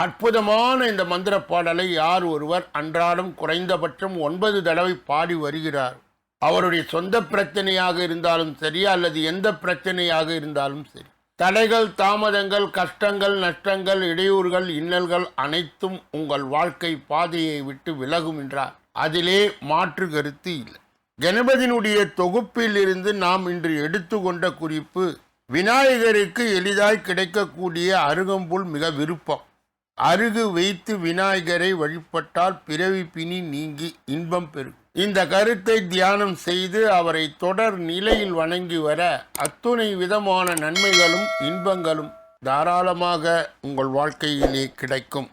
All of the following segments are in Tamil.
அற்புதமான இந்த மந்திர பாடலை யார் ஒருவர் அன்றாடம் குறைந்தபட்சம் ஒன்பது தடவை பாடி வருகிறார். அவருடைய சொந்த பிரச்சனையாக இருந்தாலும் சரி அல்லது எந்த பிரச்சனையாக இருந்தாலும் சரி. தடைகள் தாமதங்கள் கஷ்டங்கள் நஷ்டங்கள் இடையூறுகள் இன்னல்கள் அனைத்தும் உங்கள் வாழ்க்கை பாதையை விட்டு விலகும் என்றார். அதிலே மாற்று கருத்து இல்லை. கணபதியினுடைய தொகுப்பில் இருந்து நாம் இன்று எடுத்துக்கொண்ட குறிப்பு விநாயகருக்கு எளிதாய் கிடைக்கக்கூடிய அருகம்புல் மிக விருப்பம். அருகு வைத்து விநாயகரை வழிபட்டால் பிறவி பிணி நீங்கி இன்பம் பெறும். இந்த கருத்தை தியானம் செய்து அவரை தொடர் நிலையில் வணங்கி வர அத்துணை விதமான நன்மைகளும் இன்பங்களும் தாராளமாக உங்கள் வாழ்க்கையிலே கிடைக்கும்.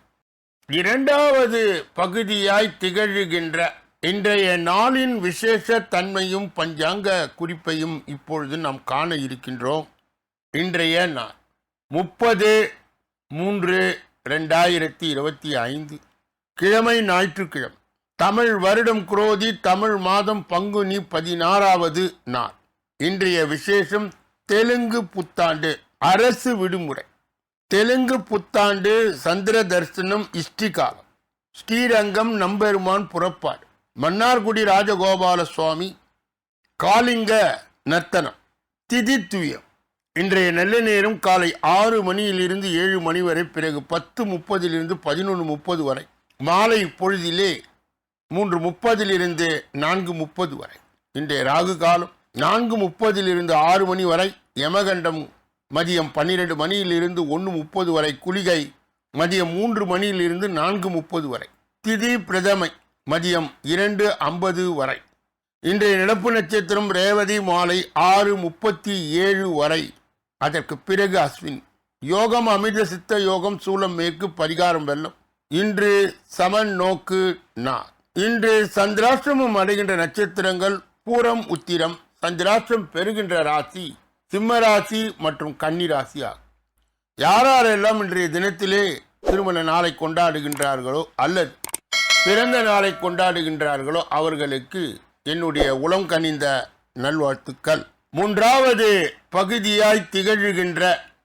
இரண்டாவது பகுதியாய் திகழ்கின்ற இன்றைய நாளின் விசேஷ தன்மையும் பஞ்சாங்க குறிப்பையும் இப்பொழுது நாம் காண இருக்கின்றோம். இன்றைய நாள் முப்பது மூன்று ரெண்டாயிரத்தி இருபத்தி ஐந்து கிழமை ஞாயிற்றுக்கிழமை தமிழ் வருடம் குரோதி தமிழ் மாதம் பங்குனி பதினாறாவது நாள். இன்றைய விசேஷம் தெலுங்கு புத்தாண்டு அரசு விடுமுறை. தெலுங்கு புத்தாண்டு சந்திர தரிசனம் இஷ்டிகாலம். ஸ்ரீரங்கம் நம்பெருமான் புறப்பாடு. மன்னார்குடி ராஜகோபால சுவாமி காளிங்க நர்த்தனம். திதித்துயம் இன்றைய நல்ல நேரம் காலை ஆறு மணியிலிருந்து ஏழு மணி வரை பிறகு பத்து முப்பதிலிருந்து பதினொன்று முப்பது வரை மாலை பொழுதிலே மூன்று முப்பதிலிருந்து நான்கு முப்பது வரை இன்றைய ராகு காலம் நான்கு முப்பதிலிருந்து ஆறு மணி வரை யமகண்டம் மதியம் பன்னிரெண்டு மணியிலிருந்து ஒன்று முப்பது வரை குளிகை மதியம் மூன்று மணியிலிருந்து நான்கு முப்பது வரை திதி பிரதமை மதியம் இரண்டு ஐம்பது வரை. இன்றைய நடப்பு நட்சத்திரம் ரேவதி மாலை ஆறு முப்பத்தி ஏழு வரை. அதற்கு பிறகு அஸ்வினி யோகம் அமிர்த சித்த யோகம் சூலம் மேற்கு பரிகாரம் வெல்லும். இன்று சமன் நோக்கு நா. இன்று சந்திராஷ்டிரமம் அடைகின்ற நட்சத்திரங்கள் பூரம் உத்திரம். சந்திராஷ்டிரம் பெறுகின்ற ராசி சிம்ம ராசி மற்றும் கன்னி ராசி ஆகும். யாரெல்லாம் இன்றைய தினத்திலே திருமண நாளை கொண்டாடுகின்றார்களோ அல்லது பிறந்த நாளை கொண்டாடுகின்றார்களோ அவர்களுக்கு என்னுடைய உளம் கனிந்த நல்வாழ்த்துக்கள். மூன்றாவது பகுதியாய் திகழ்கின்ற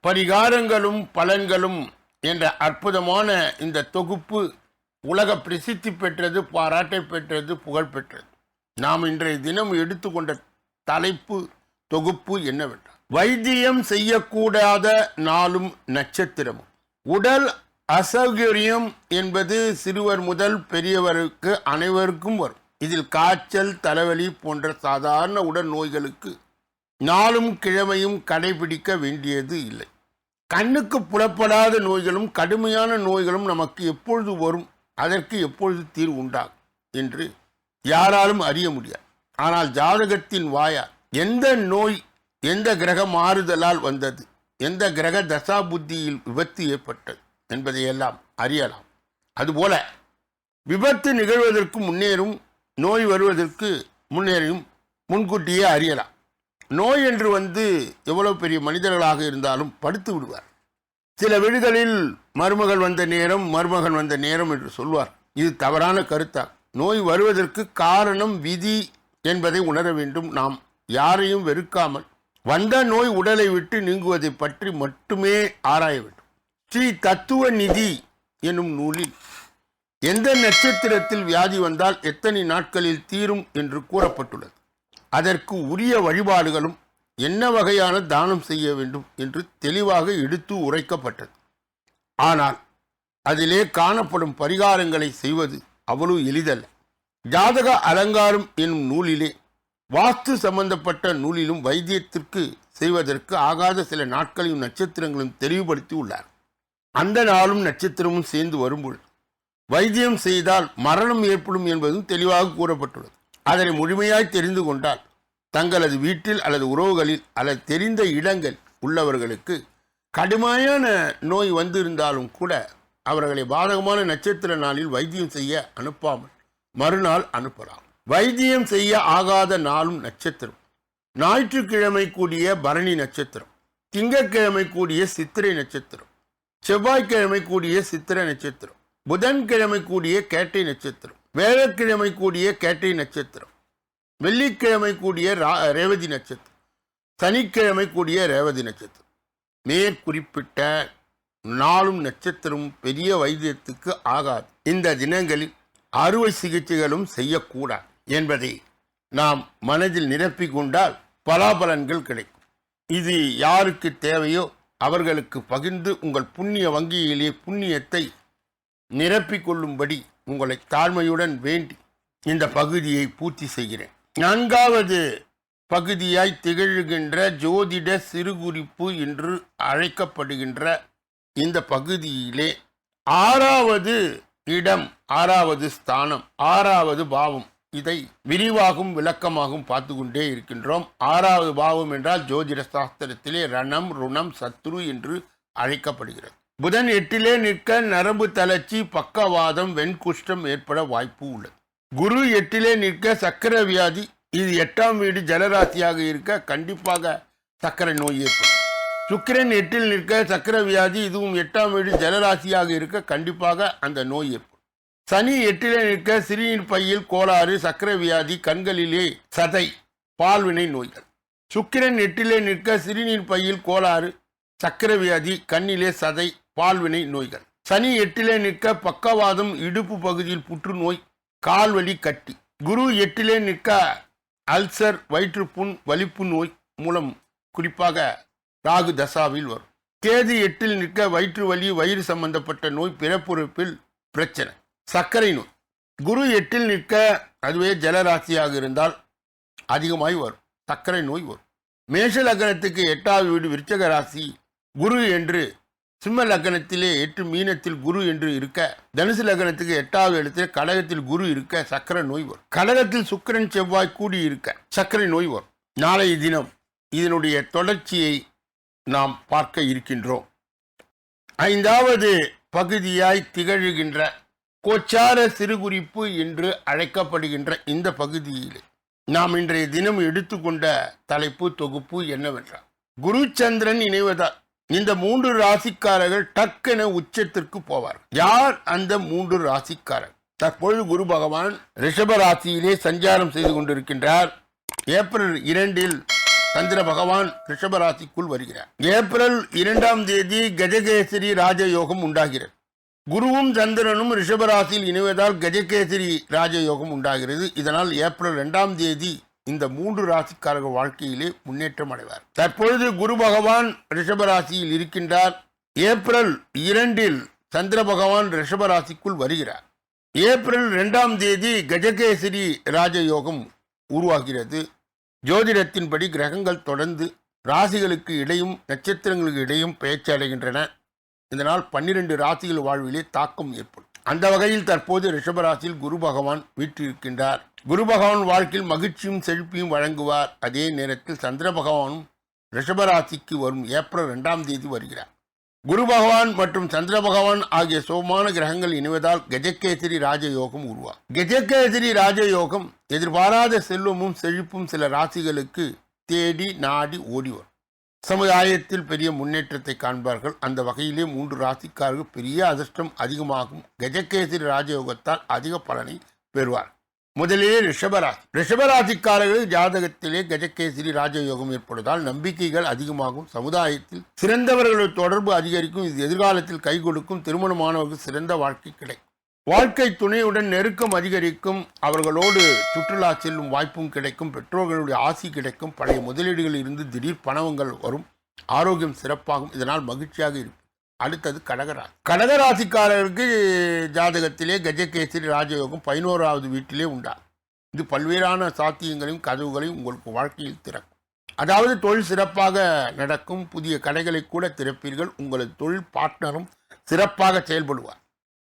பரிகாரங்களும் பலன்களும் என்ற அற்புதமான இந்த தொகுப்பு உலக பிரசித்தி பெற்றது பாராட்டை பெற்றது புகழ் பெற்றது. நாம் இன்றைய தினம் எடுத்துக்கொண்ட தலைப்பு தொகுப்பு என்னவென்றால் வைத்தியம் செய்யக்கூடாத நாளும் நட்சத்திரமும். உடல் அசௌகரியம் என்பது சிறுவர் முதல் பெரியவருக்கு அனைவருக்கும் வரும். இதில் காய்ச்சல் தலைவலி போன்ற சாதாரண உடல் நோய்களுக்கு நாளும் கிழமையும் கடைபிடிக்க வேண்டியது இல்லை. கண்ணுக்கு புலப்படாத நோய்களும் கடுமையான நோய்களும் நமக்கு எப்பொழுது வரும் அதற்கு எப்பொழுது தீர்வு உண்டாகும் என்று யாராலும் அறிய முடியாது. ஆனால் ஜாதகத்தின் வாயால் எந்த நோய் எந்த கிரக மாறுதலால் வந்தது எந்த கிரக தசா புத்தியில் விபத்து ஏற்பட்டது என்பதையெல்லாம் அறியலாம். அதுபோல விபத்து நிகழ்வதற்கு முன்னேறும் நோய் வருவதற்கு முன்னேறியும் முன்கூட்டியே அறியலாம். நோய் என்று வந்து எவ்வளவு பெரிய மனிதர்களாக இருந்தாலும் படுத்து விடுவார். சில வீடுகளில் மருமகள் வந்த நேரம் மருமகன் வந்த நேரம் என்று சொல்வார். இது தவறான கருத்தா? நோய் வருவதற்கு காரணம் விதி என்பதை உணர வேண்டும். நாம் யாரையும் வெறுக்காமல் வந்த நோய் உடலை விட்டு நீங்குவதை பற்றி மட்டுமே ஆராய வேண்டும். ஸ்ரீ தத்துவ நிதி என்னும் நூலில் எந்த நட்சத்திரத்தில் வியாதி வந்தால் எத்தனை நாட்களில் தீரும் என்று கூறப்பட்டுள்ளது. அதற்கு உரிய வழிபாடுகளும் என்ன வகையான தானம் செய்ய வேண்டும் என்று தெளிவாக எடுத்து உரைக்கப்பட்டது. ஆனால் அதிலே காணப்படும் பரிகாரங்களை செய்வது அவ்வளவு எளிதல்ல. ஜாதக அலங்காரம் என்னும் நூலிலே வாஸ்து சம்பந்தப்பட்ட நூலிலும் வைத்தியத்திற்கு செய்வதற்கு ஆகாத சில நாட்களையும் நட்சத்திரங்களும் தெளிவுபடுத்தி உள்ளார். அந்த நாளும் நட்சத்திரமும் சேர்ந்து வரும்பொழுது வைத்தியம் செய்தால் மரணம் ஏற்படும் என்பதும் தெளிவாக கூறப்பட்டுள்ளது. அதனை முழுமையாய் தெரிந்து கொண்டால் தங்களது வீட்டில் அல்லது உறவுகளில் அல்லது தெரிந்த இடங்கள் உள்ளவர்களுக்கு கடுமையான நோய் வந்திருந்தாலும் கூட அவர்களை பாதகமான நட்சத்திர நாளில் வைத்தியம் செய்ய அனுப்பாமல் மறுநாள் அனுப்பலாம். வைத்தியம் செய்ய ஆகாத நாளும் நட்சத்திரம். ஞாயிற்றுக்கிழமை கூடிய பரணி நட்சத்திரம். திங்கட்கிழமை கூடிய சித்திரை நட்சத்திரம். செவ்வாய்க்கிழமை கூடிய சித்திரை நட்சத்திரம். புதன்கிழமை கூடிய கேட்டை நட்சத்திரம். வேலைக்கிழமை கூடிய கேட்டை நட்சத்திரம் வெள்ளிக்கிழமை கூடிய ரா- ரேவதி நட்சத்திரம் சனிக்கிழமை கூடிய ரேவதி நட்சத்திரம். மேற்குறிப்பிட்ட நாளும் நட்சத்திரமும் பெரிய வைத்தியத்துக்கு ஆகாது. இந்த தினங்களில் அறுவை சிகிச்சைகளும் செய்யக்கூடாது என்பதை நாம் மனதில் நிரப்பிக் கொண்டால் பலாபலன்கள் கிடைக்கும். இது யாருக்கு தேவையோ அவர்களுக்கு பகிர்ந்து உங்கள் புண்ணிய வங்கியிலே புண்ணியத்தை நிரப்பிக் கொள்ளும்படி உங்களை தாழ்மையுடன் வேண்டி இந்த பகுதியை பூர்த்தி செய்கிறேன். நான்காவது பகுதியாய் திகழ்கின்ற ஜோதிட சிறுகுறிப்பு என்று அழைக்கப்படுகின்ற இந்த பகுதியிலே ஆறாவது இடம் ஆறாவது ஸ்தானம் ஆறாவது பாவம். இதை விரிவாகவும் விளக்கமாகவும் பார்த்து கொண்டே இருக்கின்றோம். ஆறாவது பாவம் என்றால் ஜோதிட சாஸ்திரத்திலே ரணம் ருணம் சத்ரு என்று அழைக்கப்படுகிறது. புதன் எட்டிலே நிற்க நரம்பு தளர்ச்சி பக்கவாதம் வெண்குஷ்டம் ஏற்பட வாய்ப்பு உள்ளது. குரு எட்டிலே நிற்க சக்கர வியாதி இது எட்டாம் வீடு ஜலராசியாக இருக்க கண்டிப்பாக சக்கரை நோய் ஏற்படும். சுக்கிரன் எட்டில் நிற்க சக்கர வியாதி இதுவும் எட்டாம் வீடு ஜலராசியாக இருக்க கண்டிப்பாக அந்த நோய் ஏற்படும். சனி எட்டிலே நிற்க சிறுநீர் பையில் கோளாறு சக்கர வியாதி கண்களிலே சதை பால்வினை நோய்கள். சுக்கிரன் எட்டிலே நிற்க சிறுநீர் பையில் கோளாறு சக்கர வியாதி கண்ணிலே சதை பால்வினை நோய்கள். சனி எட்டிலே நிற்க பக்கவாதம் இடுப்பு பகுதியில் புற்றுநோய் கால்வலி கட்டி. குரு எட்டிலே நிற்க அல்சர் வயிற்றுப்புண் வலிப்பு நோய் மூலம் குறிப்பாக ராகு தசாவில் வரும். கேது எட்டில் நிற்க வயிற்று வலி வயிறு சம்பந்தப்பட்ட நோய் பிறப்புறுப்பில் பிரச்சனை. சர்க்கரை நோய். குரு எட்டில் நிற்க அதுவே ஜலராசியாக இருந்தால் அதிகமாய் வரும். சர்க்கரை நோய் வரும். மேஷ லக்னத்துக்கு எட்டாவது வீடு விருச்சக ராசி. குரு என்று சிம்ம லக்னத்திலே எட்டு மீனத்தில் குரு என்று இருக்க தனுசு லக்னத்துக்கு எட்டாவது இடத்தில் கடகத்தில் குரு இருக்க சக்கரை நோய் வரும். கடகத்தில் சுக்கிரன் செவ்வாய் கூடி இருக்க சக்கரை நோய் வரும். நாளைய தினம் இதனுடைய தொடர்ச்சியை நாம் பார்க்க இருக்கின்றோம். ஐந்தாவது பகுதியாய் திகழ்கின்ற கோச்சார சிறுகுறிப்பு என்று அழைக்கப்படுகின்ற இந்த பகுதியில் நாம் இன்றைய தினம் எடுத்துக்கொண்ட தலைப்பு தொகுப்பு என்னவென்றால் குரு சந்திரன் இணைவதால் இந்த மூன்று ராசிக்காரர்கள் டக்கென உச்சத்திற்கு போவார். யார் அந்த மூன்று ராசிக்காரர்? தற்பொழுது குரு பகவான் ரிஷப ராசியிலே சஞ்சாரம் செய்து கொண்டிருக்கின்றார். ஏப்ரல் இரண்டில் சந்திர பகவான் ரிஷப ராசிக்குள் வருகிறார். ஏப்ரல் இரண்டாம் தேதி கஜகேசரி ராஜயோகம் உண்டாகிறது. குருவும் சந்திரனும் ரிஷபராசியில் இணைவதால் கஜகேசரி ராஜயோகம் உண்டாகிறது. இதனால் ஏப்ரல் இரண்டாம் தேதி இந்த மூன்று ராசிக்காரர்கள் வாழ்க்கையிலே முன்னேற்றம் அடைவார். தற்பொழுது குரு பகவான் ரிஷபராசியில் இருக்கின்றார். ஏப்ரல் இரண்டில் சந்திர பகவான் ரிஷபராசிக்குள் வருகிறார். ஏப்ரல் இரண்டாம் தேதி கஜகேசரி ராஜயோகம் உருவாகிறது. ஜோதிடத்தின்படி கிரகங்கள் தொடர்ந்து ராசிகளுக்கு இடையும் நட்சத்திரங்களுக்கு இடையும் பெயர்ச்சி அடைகின்றன. இதனால் பன்னிரண்டு ராசிகள் வாழ்விலே தாக்கம் ஏற்படும். அந்த வகையில் தற்போது ரிஷபராசியில் குரு பகவான் வீற்றிருக்கின்றார். குரு பகவான் வாழ்க்கையில் மகிழ்ச்சியும் செழிப்பையும் வழங்குவார். அதே நேரத்தில் சந்திர பகவானும் ரிஷபராசிக்கு வரும். ஏப்ரல் ரெண்டாம் தேதி வருகிறார். குரு பகவான் மற்றும் சந்திர பகவான் ஆகிய சோமான கிரகங்கள் இணைவதால் கஜகேசரி ராஜயோகம் உருவா கஜகேசரி ராஜயோகம் எதிர்பாராத செல்வமும் செழிப்பும் சில ராசிகளுக்கு தேடி நாடி ஓடி வரும். சமுதாயத்தில் பெரிய முன்னேற்றத்தை காண்பார்கள். அந்த வகையிலே மூன்று ராசிக்காரர்கள் பெரிய அதிர்ஷ்டம் அதிகமாகும். கஜகேசரி ராஜயோகத்தால் அதிக பலனை பெறுவார் முதலிலே ரிஷபராசி ரிஷபராசிக்காரர்கள் ஜாதகத்திலே கஜகேசரி ராஜயோகம் ஏற்படுவதால் நம்பிக்கைகள் அதிகமாகும். சமுதாயத்தில் சிறந்தவர்களோட தொடர்பு அதிகரிக்கும். இது எதிர்காலத்தில் கை கொடுக்கும். திருமணமானவர்கள் சிறந்த வாழ்க்கை கிடைக்கும் வாழ்க்கை துணையுடன் நெருக்கம் அதிகரிக்கும். அவர்களோடு சுற்றுலா செல்லும் வாய்ப்பும் கிடைக்கும். பெற்றோர்களுடைய ஆசி கிடைக்கும். பழைய முதலீடுகளில் இருந்து திடீர் பணவங்கள் வரும். ஆரோக்கியம் சிறப்பாகும். இதனால் மகிழ்ச்சியாக இருக்கும் அடுத்தது கடகராசி. கடகராசிக்காரருக்கு ஜாதகத்திலே கஜகேசரி ராஜயோகம் பதினோராவது வீட்டிலே உண்டா? இது பல்வேறான சாத்தியங்களையும் கதவுகளையும் உங்களுக்கு வாழ்க்கையில் திறக்கும். அதாவது தொழில் சிறப்பாக நடக்கும் புதிய கடைகளை கூட திறப்பீர்கள் உங்களது தொழில் பார்ட்னரும் சிறப்பாக செயல்படுவார்.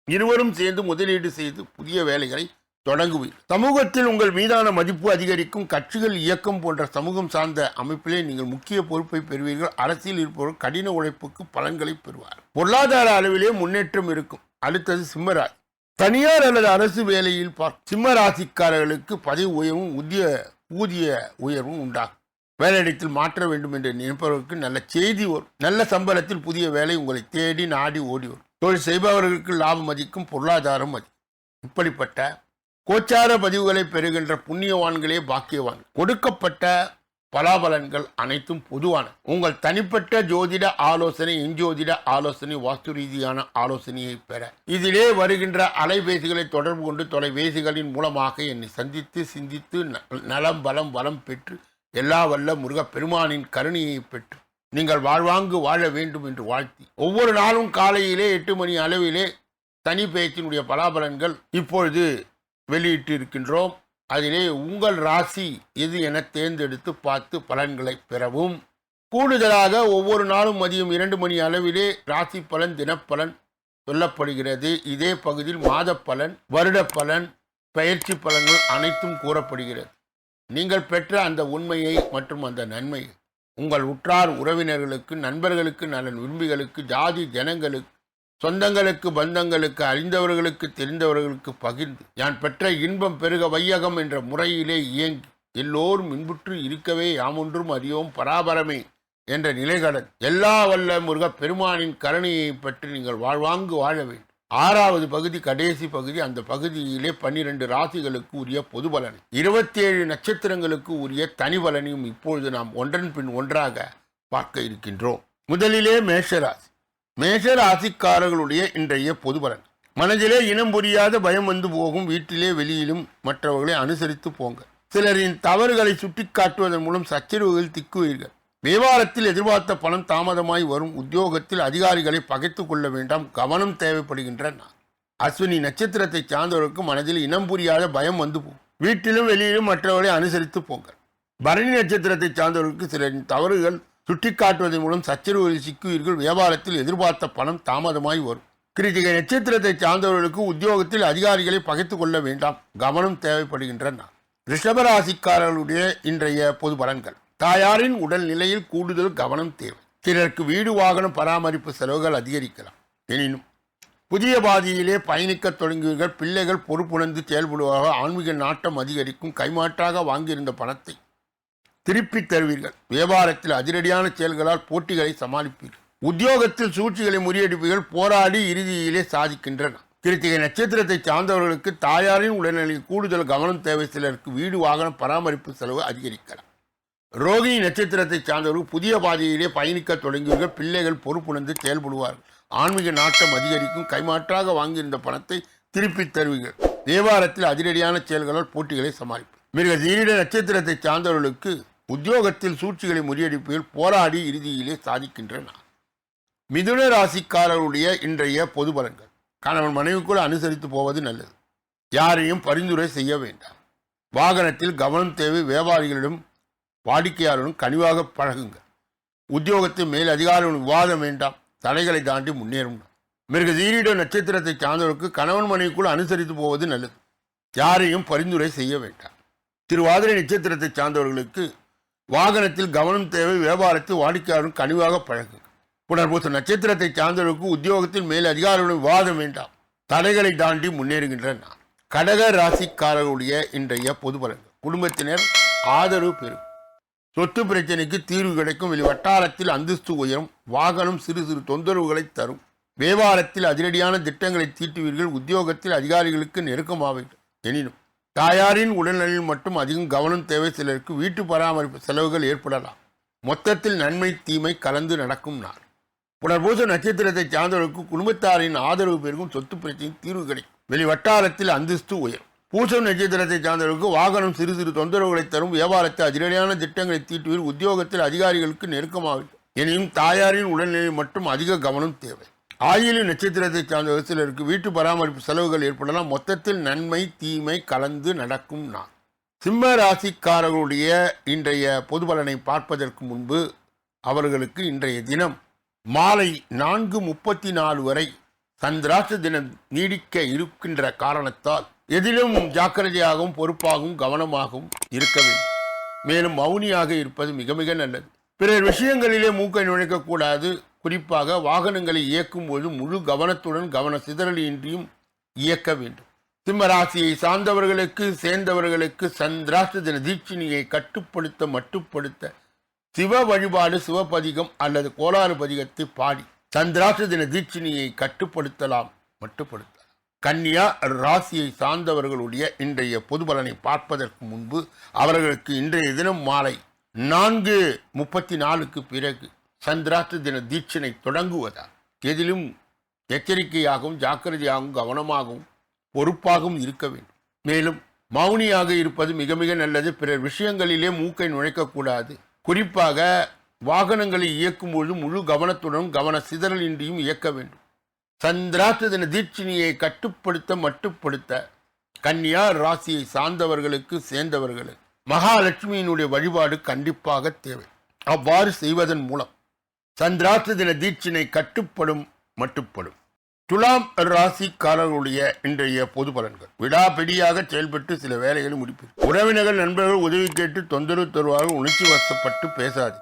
இருவரும் சேர்ந்து முதலீடு செய்து புதிய வேலைகளை தொடங்குவீர். சமூகத்தில் உங்கள் மீதான மதிப்பு அதிகரிக்கும் கட்சிகள் இயக்கம் போன்ற சமூகம் சார்ந்த அமைப்பிலே நீங்கள் முக்கிய பொறுப்பை பெறுவீர்கள். அரசியல் இருப்பவர்கள் கடின உழைப்புக்கு பலன்களை பெறுவார். பொருளாதார அளவிலே முன்னேற்றம் இருக்கும். அடுத்தது சிம்மராசி. தனியார் அல்லது அரசு வேலையில் பார் சிம்ம ராசிக்காரர்களுக்கு பதவி உயர்வும் ஊதிய ஊதிய உயர்வும் உண்டாகும். வேலையிடத்தில் மாற்ற வேண்டும் என்று நினைப்பவர்களுக்கு நல்ல செய்தி வரும். நல்ல சம்பளத்தில் புதிய வேலை உங்களை தேடி நாடி ஓடி வரும். தொழில் செய்பவர்களுக்கு லாபம் மதிக்கும் பொருளாதாரம் மதிக்கும் இப்படிப்பட்ட கோச்சார பதிவுகளை பெறுகின்ற புண்ணியவான்களே பாக்கியவான். கொடுக்கப்பட்ட பலாபலன்கள் அனைத்தும் பொதுவான. உங்கள் தனிப்பட்ட ஜோதிட ஆலோசனை இஞ்சோதிட ஆலோசனை வாஸ்து ரீதியான ஆலோசனையை பெற. இதிலே வருகின்ற அலைபேசிகளை தொடர்பு கொண்டு தொலைபேசிகளின் மூலமாக என்னை சந்தித்து சிந்தித்து நலம் பலம் வளம் பெற்று எல்லா வல்ல முருக பெருமானின் கருணையை பெற்று நீங்கள் வாழ்வாங்கு வாழ வேண்டும் என்று வாழ்த்தி ஒவ்வொரு நாளும் காலையிலே எட்டு மணி அளவிலே தனி பேச்சினுடைய பலாபலன்கள் இப்பொழுது வெளியிட்டிருக்கின்றோம். அதிலே உங்கள் ராசி எது என தேர்ந்தெடுத்து பார்த்து பலன்களை பெறவும். கூடுதலாக ஒவ்வொரு நாளும் மதியம் இரண்டு மணி அளவிலே ராசி பலன் தினப்பலன் சொல்லப்படுகிறது. இதே பகுதியில் மாத பலன் வருட பலன் பயிற்சி பலன்கள் அனைத்தும் கூறப்படுகிறது. நீங்கள் பெற்ற அந்த உண்மையை மற்றும் அந்த நன்மை உங்கள் உற்றார் உறவினர்களுக்கு நண்பர்களுக்கு நலன் விரும்பிகளுக்கு ஜாதி ஜனங்களுக்கு சொந்தங்களுக்கு பந்தங்களுக்கு அறிந்தவர்களுக்கு தெரிந்தவர்களுக்கு பகிர்ந்து யான் பெற்ற இன்பம் பெருக வையகம் என்ற முறையிலே இயங்கி எல்லோரும் இன்புற்று இருக்கவே யாமொன்றும் அறியோம் பராபரமே என்ற நிலைகடன் எல்லா வல்ல முருகப் பெருமானின் கருணையை பற்றி நீங்கள் வாழ்வாங்கு வாழ வேண்டும். ஆறாவது பகுதி கடைசி பகுதி அந்த பகுதியிலே பன்னிரண்டு ராசிகளுக்கு உரிய பொது பலன் இருபத்தி ஏழு நட்சத்திரங்களுக்கு உரிய தனி பலனையும் இப்பொழுது நாம் ஒன்றன் பின் ஒன்றாக பார்க்க இருக்கின்றோம். முதலிலே மேஷராசி மேஷ ராசிக்காரர்களுடைய இன்றைய பொதுபலன் மனதிலே இனம் புரியாத பயம் வந்து போகும். வீட்டிலே வெளியிலும் மற்றவர்களை அனுசரித்து போங்க சிலரின் தவறுகளை சுட்டிக்காட்டுவதன் மூலம் சச்சரவுகள் திக்குவீர்கள். வியாபாரத்தில் எதிர்பார்த்த பணம் தாமதமாய் வரும். உத்தியோகத்தில் அதிகாரிகளை பகைத்து கொள்ள வேண்டாம். கவனம் தேவைப்படுகின்றன அஸ்வினி நட்சத்திரத்தை சார்ந்தவர்களுக்கு மனதில் இனம் புரியாத பயம் வந்து போகும். வீட்டிலும் வெளியிலும் மற்றவர்களை அனுசரித்து போங்க பரணி நட்சத்திரத்தை சார்ந்தவர்களுக்கு சிலரின் தவறுகள் சுட்டிக்காட்டுவதன் மூலம் சச்சரவுகளில் சிக்குவீர்கள். வியாபாரத்தில் எதிர்பார்த்த பணம் தாமதமாய் வரும். கிருத்திகை நட்சத்திரத்தை சார்ந்தவர்களுக்கு உத்தியோகத்தில் அதிகாரிகளை பகைத்து கொள்ள வேண்டாம். கவனம் தேவைப்படுகின்றன. ரிஷபராசிக்காரர்களுடைய இன்றைய பொது பலன்கள். தாயாரின் உடல் நிலையில் கூடுதல் கவனம் தேவை. சிலருக்கு வீடு வாகனம் பராமரிப்பு செலவுகள் அதிகரிக்கலாம். எனினும் புதிய பாதையிலே பயணிக்க தொடங்குவீர்கள். பிள்ளைகள் பொறுப்புணர்ந்து செயல்படுவதாக ஆன்மீக நாட்டம் அதிகரிக்கும். கைமாற்றாக வாங்கியிருந்த பணத்தை திருப்பித் தருவீர்கள். வியாபாரத்தில் அதிரடியான செயல்களால் போட்டிகளை சமாளிப்பீர்கள் உத்தியோகத்தில் சூழ்ச்சிகளை முறியடிப்புகள் போராடி இறுதியிலே சாதிக்கின்றன கிருத்திகை நட்சத்திரத்தை சார்ந்தவர்களுக்கு தாயாரின் உடல்நிலையில் கூடுதல் கவனம் தேவை. சிலருக்கு வீடு வாகன பராமரிப்பு செலவு அதிகரிக்கலாம். ரோகிணி நட்சத்திரத்தை சார்ந்தவர்கள் புதிய பாதையிலே பயணிக்க தொடங்கியவர்கள் பிள்ளைகள் பொறுப்புணர்ந்து செயல்படுவார்கள். ஆன்மீக நாட்டம் அதிகரிக்கும். கைமாற்றாக வாங்கியிருந்த பணத்தை திருப்பித் தருவீர்கள். வியாபாரத்தில் அதிரடியான செயல்களால் போட்டிகளை சமாளிப்பு மிருக தீரிட நட்சத்திரத்தை சார்ந்தவர்களுக்கு உத்தியோகத்தில் சூழ்ச்சிகளை முறியடிப்பில் போராடி இறுதியிலே சாதிக்கின்றன. மிதுன ராசிக்காரருடைய இன்றைய பொது பலன்கள். கணவன் மனைவிக்குள் அனுசரித்து போவது நல்லது. யாரையும் பரிந்துரை செய்ய வேண்டாம். வாகனத்தில் கவனம் தேவை வியாபாரிகளிடம் வாடிக்கையாளரும் கனிவாக பழகுங்கள். உத்தியோகத்தில் மேல் அதிகாரிகளும் விவாதம் வேண்டாம். தடைகளை தாண்டி முன்னேறும். மிருக தீரிட நட்சத்திரத்தை சார்ந்தவருக்கு கணவன் மனைவிக்குள் அனுசரித்து போவது நல்லது. யாரையும் பரிந்துரை செய்ய வேண்டாம். திருவாதிரை நட்சத்திரத்தை சார்ந்தவர்களுக்கு வாகனத்தில் கவனம் தேவை வியாபாரத்தில் வாடிக்கையாளரும் கனிவாக பழகு. புனர்பூச நட்சத்திரத்தை சார்ந்தவர்களுக்கு உத்தியோகத்தில் மேல் அதிகாரிகளுடன் விவாதம் வேண்டாம். தடைகளை தாண்டி முன்னேறுகின்றன. கடக ராசிக்காரர்களுடைய இன்றைய பொது பலன்கள். குடும்பத்தினர் ஆதரவு பெறும். சொத்து பிரச்சனைக்கு தீர்வு கிடைக்கும். வெளி வட்டாரத்தில் அந்தஸ்து உயரும். வாகனம் சிறு சிறு தொந்தரவுகளை தரும். வியாபாரத்தில் அதிரடியான திட்டங்களை தீட்டுவீர்கள். உத்தியோகத்தில் அதிகாரிகளுக்கு நெருக்கமாவீர்கள். எனினும் தாயாரின் உடல்நலில் மட்டும் அதிகம் கவனம் தேவை சிலருக்கு வீட்டு பராமரிப்பு செலவுகள் ஏற்படலாம். மொத்தத்தில் நன்மை தீமை கலந்து நடக்கும் நாள். புனர்பூச நட்சத்திரத்தை சார்ந்தவர்களுக்கு குடும்பத்தாரின் ஆதரவு பெருகும் சொத்து பிரச்சனை தீர்வு கிடைக்கும். வெளி வட்டாரத்தில் அந்தஸ்து உயரும். பூசம் நட்சத்திரத்தை சார்ந்தவர்களுக்கு வாகனம் சிறு சிறு தொந்தரவுகளை தரும் வியாபாரத்தை அதிரடியான திட்டங்களை தீட்டுவீர் உத்தியோகத்தில் அதிகாரிகளுக்கு நெருக்கமாகும் எனினும் தாயாரின் உடல்நிலை மட்டும் அதிக கவனம் தேவை. ஆயிலி நட்சத்திரத்தை சார்ந்த சிலருக்கு வீட்டு பராமரிப்பு செலவுகள் ஏற்படலாம். மொத்தத்தில் நன்மை தீமை கலந்து நடக்கும் நான் சிம்ம ராசிக்காரர்களுடைய இன்றைய பொது பலனை பார்ப்பதற்கு முன்பு அவர்களுக்கு இன்றைய தினம் மாலை நான்கு முப்பத்தி நாலு வரை சந்திராச தினம் நீடிக்க இருக்கின்ற காரணத்தால் எதிலும் ஜாக்கிரதையாகவும் பொறுப்பாகவும் கவனமாகவும் இருக்க வேண்டும். மேலும் மௌனியாக இருப்பது மிக மிக நல்லது. பிறர் விஷயங்களிலே மூக்கை நுழைக்கக்கூடாது. குறிப்பாக வாகனங்களை இயக்கும் போது முழு கவனத்துடன் கவன சிதறலின்றியும் இயக்க வேண்டும். சிம்ம ராசியை சார்ந்தவர்களுக்கு சேர்ந்தவர்களுக்கு சந்திராஷ்ட தின தீட்சிணியை கட்டுப்படுத்த மட்டுப்படுத்த சிவ வழிபாடு சிவபதிகம் அல்லது கோளாறு பதிகத்தை பாடி சந்திராஷ்ட தின தீட்சிணியை கட்டுப்படுத்தலாம் மட்டுப்படுத்தலாம். கன்னியா ராசியை சார்ந்தவர்களுடைய இன்றைய பொது பலனை பார்ப்பதற்கு முன்பு அவர்களுக்கு இன்றைய தினம் மாலை நான்கு முப்பத்தி நாலுக்கு பிறகு சந்திராத்து தின தீட்சனை தொடங்குவதால் எதிலும் எச்சரிக்கையாகவும் ஜாக்கிரதையாகவும் கவனமாகவும் பொறுப்பாகவும் இருக்க வேண்டும். மேலும் மௌனியாக இருப்பது மிக மிக நல்லது. பிறர் விஷயங்களிலே மூக்கை நுழைக்கக்கூடாது. குறிப்பாக வாகனங்களை இயக்கும்போது முழு கவனத்துடன் கவன சிதறலின்றியும் இயக்க வேண்டும். சந்திராத்து தின தீட்சிணியை கட்டுப்படுத்த மட்டுப்படுத்த கன்னியா ராசியை சார்ந்தவர்களுக்கு சேர்ந்தவர்களுக்கு மகாலட்சுமியினுடைய வழிபாடு கண்டிப்பாக தேவை. அவ்வாறு செய்வதன் மூலம். சந்திராஷ்ட தின தீட்சினை கட்டுப்படும் மட்டுப்படும். துலாம் ராசிக்காரர்களுடைய இன்றைய பொது பலன்கள். விடாபிடியாக செயல்பட்டு சில வேலைகளை முடிப்பது. உறவினர்கள் நண்பர்கள் உதவி கேட்டு தொந்தரவு தருவார்கள் உணர்ச்சி வசப்பட்டு பேசாது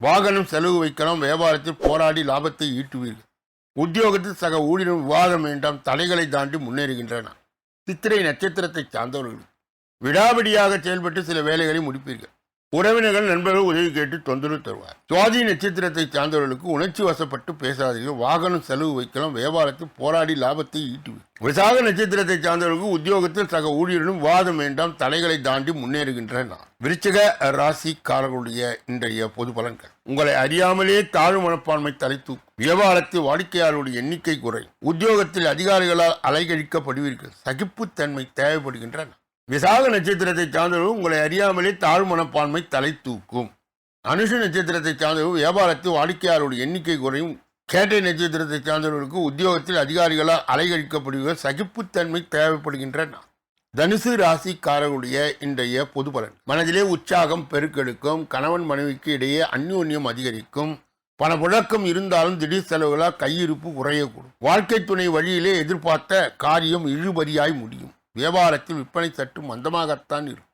வாகனம் செலவு வைக்கலாம் வியாபாரத்தில் போராடி லாபத்தை ஈட்டுவீர்கள். உத்தியோகத்தில் சக ஊழியரும் விவாதம் வேண்டாம் தடைகளை தாண்டி முன்னேறுகின்றன சித்திரை நட்சத்திரத்தை சார்ந்தவர்கள் விடாபிடியாக செயல்பட்டு சில வேலைகளை முடிப்பீர்கள். உறவினர்கள் நண்பர்கள் உதவி கேட்டு தொந்தரவு தருவார். சுவாதி நட்சத்திரத்தை சார்ந்தவர்களுக்கு உணர்ச்சி வசப்பட்டு பேசாதீர்கள். வாகனம் செலவு வைக்கலாம். வியாபாரத்தில் போராடி லாபத்தை ஈட்டுவி விசாக நட்சத்திரத்தை சார்ந்தவர்களுக்கு உத்தியோகத்தில் சக ஊழியர்களும் வாதம் வேண்டாம் தலைகளை தாண்டி முன்னேறுகின்றன விருச்சக ராசிக்காரர்களுடைய இன்றைய பொது பலன்கள். உங்களை அறியாமலே தாழ்வு மனப்பான்மை தலைத்து வியாபாரத்தில் வாடிக்கையாளருடைய எண்ணிக்கை குறையும். உத்தியோகத்தில் அதிகாரிகளால் அலைகழிக்கப்படுவீர்கள். சகிப்புத்தன்மை தேவைப்படுகின்றன. விசாக நட்சத்திரத்தை சார்ந்தவர்கள் உங்களை அறியாமலே தாழ் மனப்பான்மை தலை தூக்கும். அனுஷ நட்சத்திரத்தை சார்ந்தவர்கள் வியாபாரத்தில் வாடிக்கையாளருடைய எண்ணிக்கை குறையும். கேட்டை நட்சத்திரத்தை சார்ந்தவர்களுக்கு உத்தியோகத்தில் அதிகாரிகளால் அலைகழிக்கப்படுகிற சகிப்புத்தன்மை தேவைப்படுகின்றன. தனுசு ராசிக்காரர்களுடைய இன்றைய பொது பலன். மனதிலே உற்சாகம் பெருக்கெடுக்கும். கணவன் மனைவிக்கு இடையே அந்யோன்யம் அதிகரிக்கும். பணப்புழக்கம் இருந்தாலும் திடீர் செலவுகளால் கையிருப்பு குறையக்கூடும். வாழ்க்கை துணை வழியிலே எதிர்பார்த்த காரியம் இழுபறியாய் முடியும். வியாபாரத்தில் விற்பனை சற்று மந்தமாகத்தான் இருக்கும்.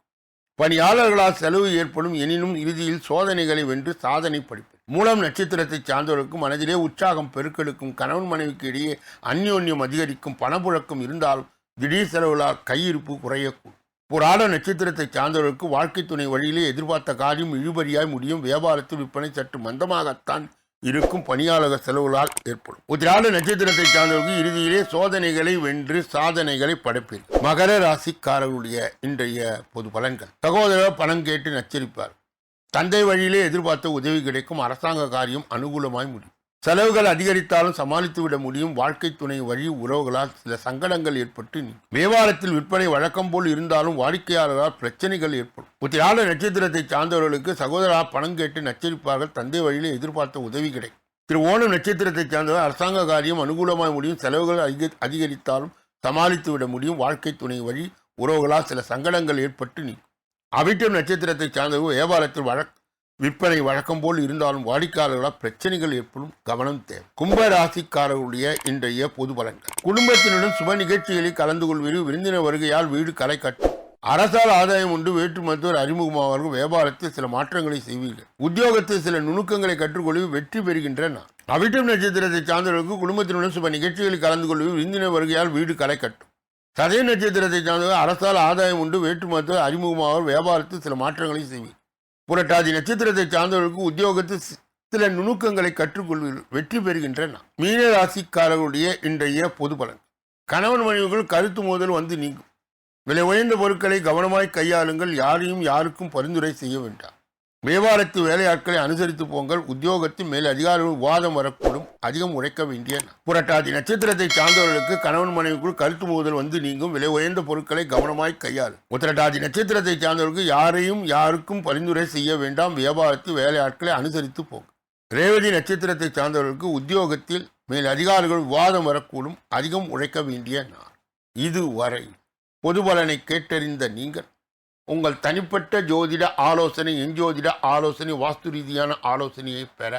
பணியாளர்களால் செலவு ஏற்படும் எனினும் இறுதியில் சோதனைகளை வென்று சாதனை படிப்பு மூலம் நட்சத்திரத்தை சார்ந்தவர்களுக்கு மனதிலே உற்சாகம் பெருக்கெடுக்கும் கணவன் மனைவிக்கு இடையே அந்யோன்யம் அதிகரிக்கும் பணப்புழக்கம் இருந்தாலும் திடீர் செலவுகளால் கையிருப்பு குறையக்கூடும். புராட நட்சத்திரத்தை சார்ந்தவர்களுக்கு வாழ்க்கை துணை வழியிலே எதிர்பார்த்த காரியம் இழுபறியாய் முடியும். வியாபாரத்தில் விற்பனை சற்று மந்தமாகத்தான் இருக்கும் பணியாளர் செலவுகளால் ஏற்படும். உத்திராட நட்சத்திரத்தை சார்ந்தவர்கள் இறுதியிலே சோதனைகளை வென்று சாதனைகளை படைப்பீர்கள் மகர ராசிக்காரர்களுடைய இன்றைய பொது பலன்கள். சகோதரர் பணம் கேட்டு நச்சரிப்பார். தந்தை வழியிலே எதிர்பார்த்த உதவி கிடைக்கும். அரசாங்க காரியம் அனுகூலமாய் முடியும். செலவுகள் அதிகரித்தாலும் சமாளித்து விட முடியும். வாழ்க்கை துணை வழி உறவுகளால் சில சங்கடங்கள் ஏற்பட்டு வியாபாரத்தில் விற்பனை வழக்கம் போல் இருந்தாலும் வாடிக்கையாளரால் பிரச்சனைகள் ஏற்படும். உத்திராட நட்சத்திரத்தை சார்ந்தவர்களுக்கு சகோதரா பணம் கேட்டு நச்சரிப்பார்கள். தந்தை வழியிலே எதிர்பார்த்த உதவி கிடைக்கும். திரு ஓணம் நட்சத்திரத்தை சார்ந்தவர் அரசாங்க காரியம் அனுகூலமாக முடியும். செலவுகள் அதிக அதிகரித்தாலும் சமாளித்து விட முடியும். வாழ்க்கை துணை வழி உறவுகளால் சில சங்கடங்கள் ஏற்பட்டு நீ அவிட்டம் நட்சத்திரத்தை சார்ந்தவர் வியாபாரத்தில் வழக் விற்பனை வழக்கம் போல் இருந்தாலும் வாடிக்கையாளர்களால் பிரச்சனைகள் ஏற்படும் கவனம் தேவை. கும்ப ராசிக்காரர்களுடைய இன்றைய பொது பலன்கள். குடும்பத்தினுடன் சுப நிகழ்ச்சிகளில் கலந்து கொள்வது விருந்தினர் வருகையால் வீடு களை கட்டும் அரசால் ஆதாயம் உண்டு. வேற்று மருத்துவர் அறிமுகமாவார்கள் வியாபாரத்தில் சில மாற்றங்களை செய்வீர்கள். உத்தியோகத்தில் சில நுணுக்கங்களை கற்றுக்கொள்வி வெற்றி பெறுகின்றன அவிட்டம் நட்சத்திரத்தை சார்ந்தவர்களுக்கு குடும்பத்தினுடன் சுப நிகழ்ச்சிகளில் கலந்து கொள்வது விருந்தினர் வருகையால் வீடு களை கட்டும் சதய நட்சத்திரத்தை சார்ந்தவர் அரசால் ஆதாயம் உண்டு. வேற்று மருத்துவர் அறிமுகமாவார் வியாபாரத்தில் சில மாற்றங்களை செய்வீர்கள். புரட்டாதி நட்சத்திரத்தை சார்ந்தவர்களுக்கு உத்தியோகத்தில் சில நுணுக்கங்களை கற்றுக்கொள்வீர்கள். வெற்றி பெறுகின்றன. மீன ராசிக்காரர்களுடைய இன்றைய பொது பலன். கணவன் மனைவிகள் கருத்து மோதல் வந்து நீங்கும். விலை உயர்ந்த பொருட்களை கவனமாய் கையாளுங்கள். யாரையும் யாருக்கும் பரிந்துரை செய்ய வேண்டாம். வியாபாரத்து வேலையாட்களை அனுசரித்து போங்கள். உத்தியோகத்தின் மேல் அதிகாரிகள் வாதம் வரக்கூடும். அதிகம் உழைக்க வேண்டிய புரட்டாதி நட்சத்திரத்தை சார்ந்தவர்களுக்கு கணவன் மனைவிக்குள் கருத்து மோதல் வந்து நீங்கும். விலை உயர்ந்த பொருட்களை கவனமாய் கையாளும் உத்திரட்டாதி நட்சத்திரத்தை சார்ந்தவர்களுக்கு யாரையும் யாருக்கும் பரிந்துரை செய்ய வேண்டாம். வியாபாரத்து வேலையாட்களை அனுசரித்து போங்க ரேவதி நட்சத்திரத்தை சார்ந்தவர்களுக்கு உத்தியோகத்தில் மேல் அதிகாரிகள் வாதம் வரக்கூடும். அதிகம் உழைக்க வேண்டிய நாள். இதுவரை பொது பலனை கேட்டறிந்த நீங்கள் உங்கள் தனிப்பட்ட ஜோதிட ஆலோசனை எஞ்சோதிட ஆலோசனை வாஸ்து ரீதியான ஆலோசனையை பெற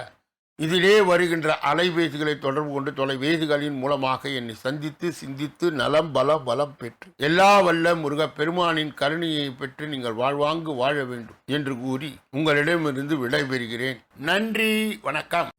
இதிலே வருகின்ற அலைபேசிகளை தொடர்பு கொண்டு தொலைபேசிகளின் மூலமாக என்னை சந்தித்து சிந்தித்து நலம் பல பலம் பெற்று எல்லா வல்ல முருக பெருமானின் கருணையை பெற்று நீங்கள் வாழ்வாங்கு வாழ வேண்டும் என்று கூறி உங்களிடமிருந்து விடைபெறுகிறேன். நன்றி வணக்கம்.